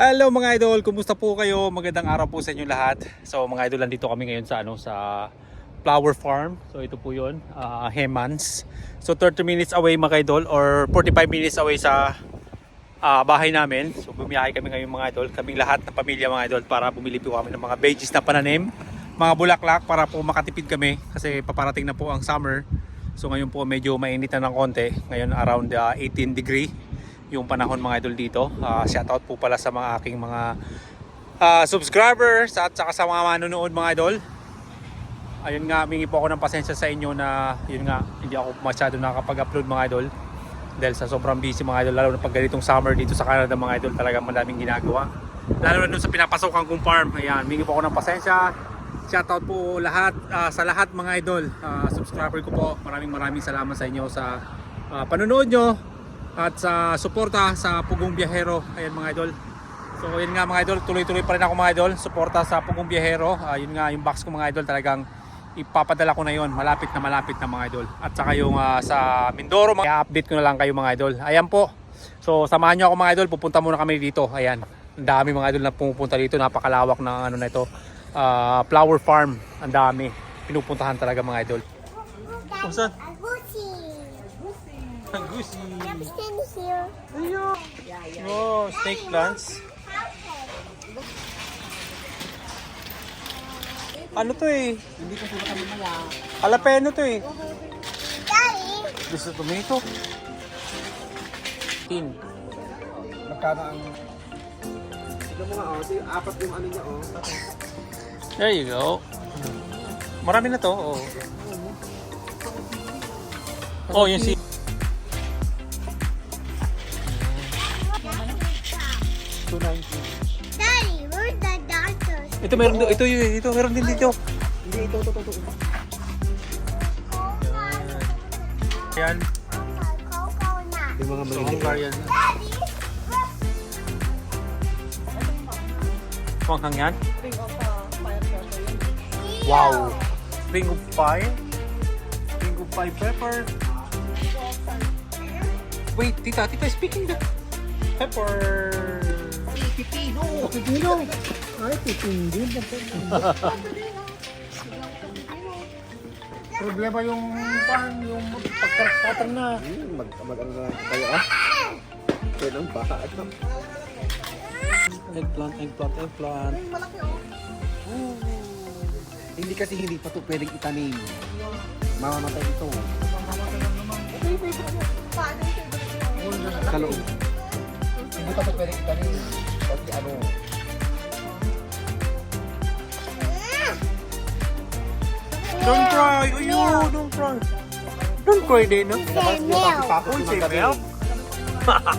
Hello mga idol, kumusta po kayo? Magandang araw po sa inyo lahat. So mga idol, nandito kami ngayon sa ano sa flower farm. So ito po 'yon, ah, Hemans. So 30 minutes away mga idol or 45 minutes away sa ah, bahay namin. So bumiyahe kami ngayon mga idol, kaming lahat ng pamilya mga idol para bumili po kami ng mga veggies na pananim, mga bulaklak para po makatipid kami kasi paparating na po ang summer. So ngayon po medyo mainit na ng konti. Ngayon around ah, 18 degree yung panahon mga idol dito. Uh, shoutout po pala sa mga aking mga ah, subscribers at saka sa mga manonood mga idol. Ayun nga, mingi po ako ng pasensya sa inyo na yun nga, hindi ako masyado nakakapag-upload mga idol. Dahil sa sobrang busy mga idol, lalo na pag ganitong summer dito sa Canada mga idol, talagang madaming ginagawa. Lalo na dun sa pinapasokan kong farm. Ayan, mingi po ako ng pasensya. Shoutout po lahat ah, sa lahat mga idol. Ah, subscriber ko po. Maraming maraming salamat sa inyo sa ah, panonood nyo at sa suporta sa Pugong Biyahero. Ayan mga idol. So yun nga mga idol, tuloy-tuloy pa rin ako mga idol. Suporta sa Pugong Biyahero. Ah, yun nga yung box ko mga idol talagang ipapadala ko na yon malapit na malapit na mga idol. At saka yung ah, sa Mindoro mga update ko na lang kayo mga idol. Ayan po. So samahan nyo ako mga idol. Pupunta muna kami dito. Ayan. Ang dami mga idol na pumupunta dito. Napakalawak ng ano na ito. Ah, flower farm. Ang dami. Pinupuntahan talaga mga idol. Kung saan? Ang gusi I'm standing here. oh snake plants ano to eh Hindi ko sila kami maya. Jalapeno to eh. Daddy, Gusto tomato. Tin. Magkano ang... Ito mga oh, ito yung apat yung ano niya oh. There you go. Marami na to. Oh, oh yung si... 290. Daddy, where's the doctors? Ito meron do- ito yun, ito meron din dito. Hindi, ito, ito, ito. ito. Yan. Yung mga So, maliliit. yan. Daddy, Panghang yan. Wow. Ring of fire. Ring of fire pepper. Wait, tita, tita, speaking the pepper. Pipino! Pipino! Ay, pipindi. Problema yung pan, yung pagkarakatan na. Hmm, mag, mag, ano na kayo ah. Kaya ng baka. Ito. Eggplant, eggplant, eggplant. Hindi kasi hindi pa ito pwedeng itanim. Mamamatay ito. Sa loob. Hindi pa ito pwedeng itanim. Kasi ano, Don't cry! Ayo, don't cry. Don't cry, Dana. say milk. ipapos Uy, yung say mga gabi. milk? Ipapos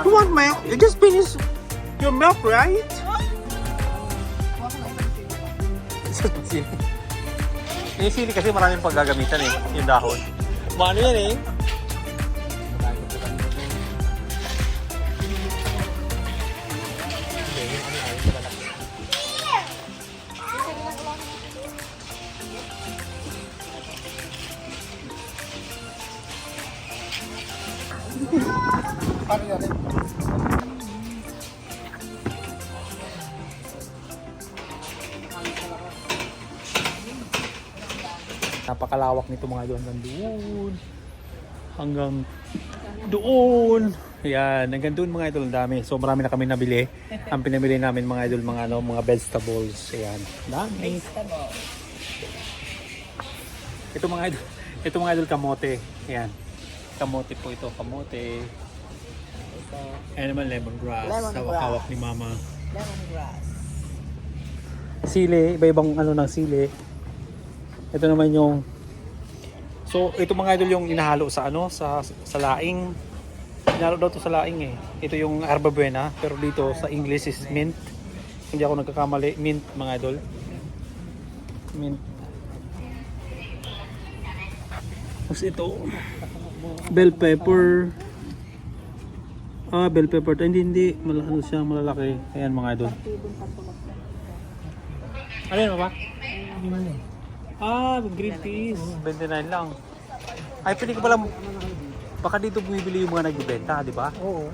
You want milk? You just finished your milk, right? Sili. Yung sili kasi maraming paggagamitan eh, yung dahon. Maano yan eh? Napakalawak nito mga doon hanggang doon. Hanggang doon. Yan, hanggang doon mga idol, ang dami. So marami na kami nabili. Ang pinamili namin mga idol, mga ano, mga vegetables. Ayan, dami. Ito mga idol, ito mga idol kamote. Ayan. Kamote po ito, kamote. Ayan naman lemongrass. Lemongrass. Hawak-hawak ni mama. Lemongrass. Sili, iba-ibang ano ng sili. Ito naman yung So, ito mga idol yung inahalo sa ano, sa sa laing. Inahalo daw to sa laing eh. Ito yung herba buena, pero dito sa English is mint. Hindi ako nagkakamali, mint mga idol. Mint. Tapos ito, Bell pepper. Ah, bell pepper. Ay, hindi, hindi. Malano siya, malalaki. Ayan mga idol. Ano yun, ba? Ah, green peas. Hmm, 29 lang. Ay, pwede ko pala... Baka dito bumibili yung mga nagbibenta, di ba? Oo.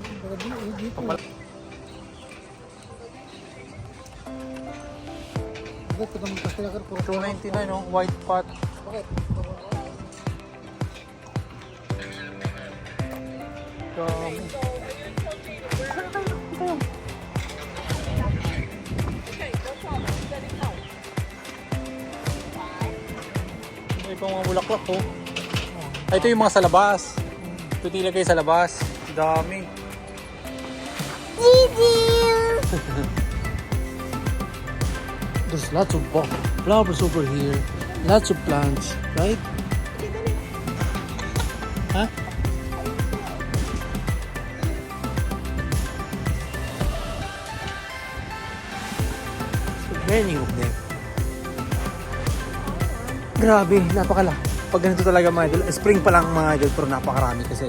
Dito. Ito, 299, no? White pot. Bakit? Dami. May pang mga bulaklak oh. Ay, ito yung mga sa labas. Ito nilagay sa labas. Dami. There's lots of flowers over here. Lots of plants, right? Ha? Many of them. Grabe, napakala. Pag ganito talaga mga idol, spring pa lang mga idol, pero napakarami kasi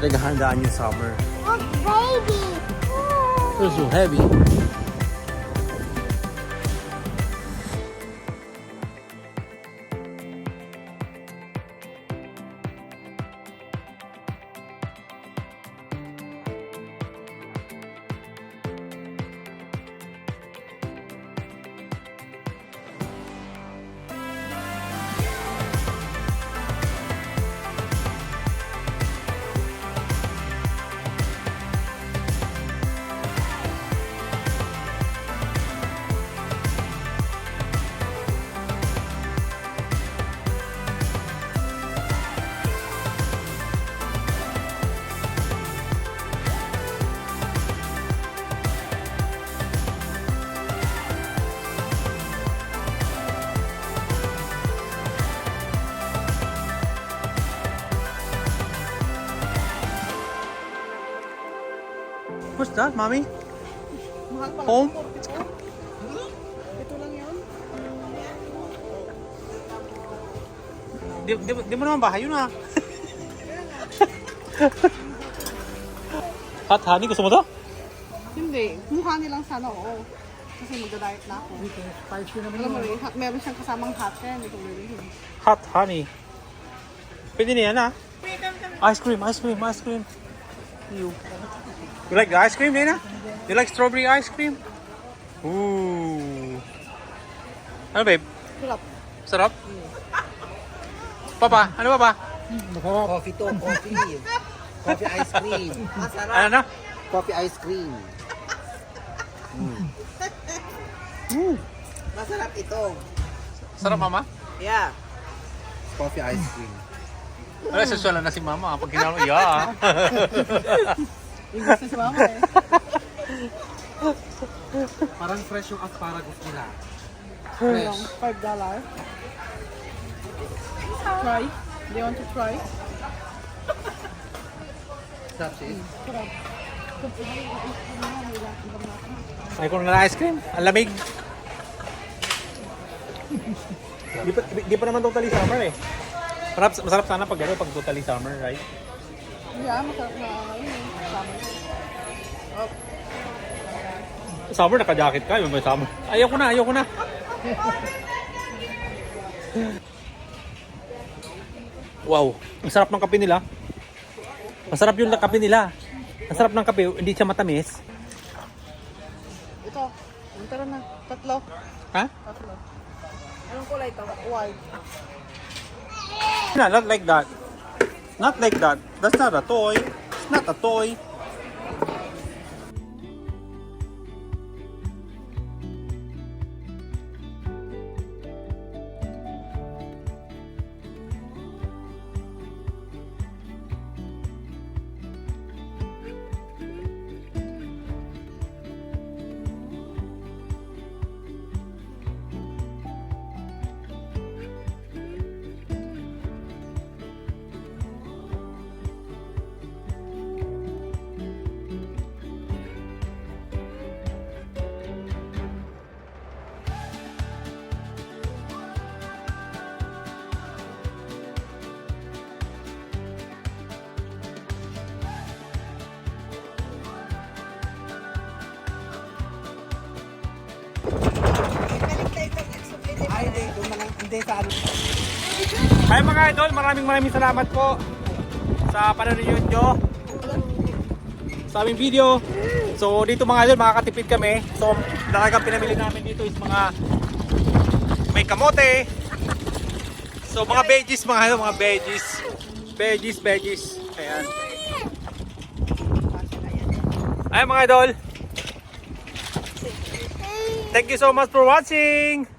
pinaghahandaan yung summer. Look, baby. They're so heavy. What's that, mommy? Home? Ito lang yun. Di, di, di mo naman bahay yun ah. Hot honey, gusto mo to? Hindi. Mukha nilang sana, oo. Kasi magda-diet na ako. Alam mo rin, hot, meron siyang kasamang hot kaya hindi ko. Hot honey. Pwede na yan ah. Ice cream, ice cream, ice cream. You. You like the ice cream, Nina? You like strawberry ice cream? Ooh. Ano babe? Sarap. Sarap? Papa, ano ba ba? Masarap. Coffee to, coffee. coffee ice cream. Ano na? Coffee ice cream. Masarap ito. Sarap mama? Yeah. Coffee ice cream. Ano, saswala na si mama pag ginano, yeah. Yung gusto si mama eh. Parang fresh yung asparagus nila. Lang, Five dollar. Try. Do you want to try? Stop sis. Sarap. Ay, kung na ice cream, ang lamig. di, pa, di, di pa naman totally summer eh. Masarap, masarap sana pag gano'n, pag totally summer, right? Yeah, masarap na. Summer. Naka-jacket ka, yung may summer. Ayaw ko na, ayaw ko na. wow, ang sarap ng kape nila. Masarap yung kape nila. Ang sarap ng kape, hindi siya matamis. Ito. Tara na. Tatlo. Ha? Tatlo. Anong kulay ito? White. No, not like that. Not like that. That's not a toy. It's not a toy. Hindi sa ano. Hi mga idol, maraming maraming salamat po sa panonood nyo sa aming video. So dito mga idol, makakatipid kami. So talagang pinamili namin dito is mga May kamote. So mga veggies, mga ano, mga veggies. Veggies, veggies. Ayan. Ay mga idol. Thank you so much for watching.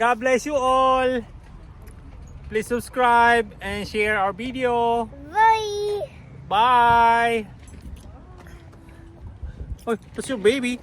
God bless you all. Please subscribe and share our video. Bye. Bye. Oh, that's your baby.